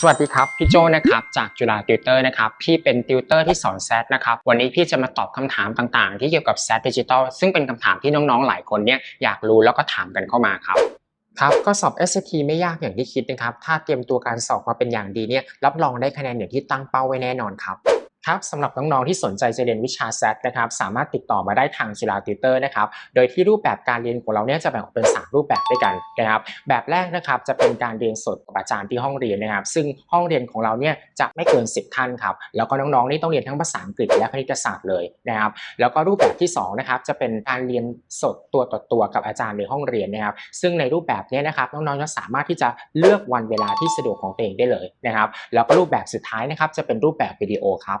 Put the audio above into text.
สวัสดีครับพี่โจนะครับจากจุฬาติวเตอร์นะครับพี่เป็นติวเตอร์ที่สอนแซดนะครับวันนี้พี่จะมาตอบคำถามต่างๆ ที่เกี่ยวกับแซดดิจิทัลซึ่งเป็นคำถามที่น้องๆหลายคนเนี่ยอยากรู้แล้วก็ถามกันเข้ามาครับครับก็สอบ SAT ไม่ยากอย่างที่คิดนะครับถ้าเตรียมตัวการสอบมาเป็นอย่างดีเนี่ยรับรองได้คะแนนอย่างที่ตั้งเป้าไว้แน่นอนครับ ครับสำหรับน้องๆที่สนใจจะเรียนวิชา SAT นะครับสามารถติดต่อมาได้ทางจุฬาติวเตอร์นะครับโดยที่รูปแบบการเรียนของเราเนี่ยจะแบ่งออกเป็น 3 รูปแบบด้วยกันนะครับแบบแรกนะครับจะเป็นการเรียนสดกับอาจารย์ที่ห้องเรียนนะครับ ซึ่งห้องเรียนของเราเนี่ยจะไม่เกิน 10 ท่านครับแล้วก็น้องๆนี่ต้องเรียนทั้งภาษาอังกฤษและคณิตศาสตร์เลยนะครับแล้วก็รูปแบบที่2นะครับจะเป็นการเรียนสดตัวต่อตัวกับอาจารย์ในห้องเรียนนะครับ ซึ่งในรูปแบบนี้นะครับน้องๆจะสามารถที่จะเลือกวันเวลาที่สะดวกของตัวเองได้เลยนะครับแล้วก็รูปแบบสุดท้ายนะครับจะเป็นรูปแบบวิดีโอครับ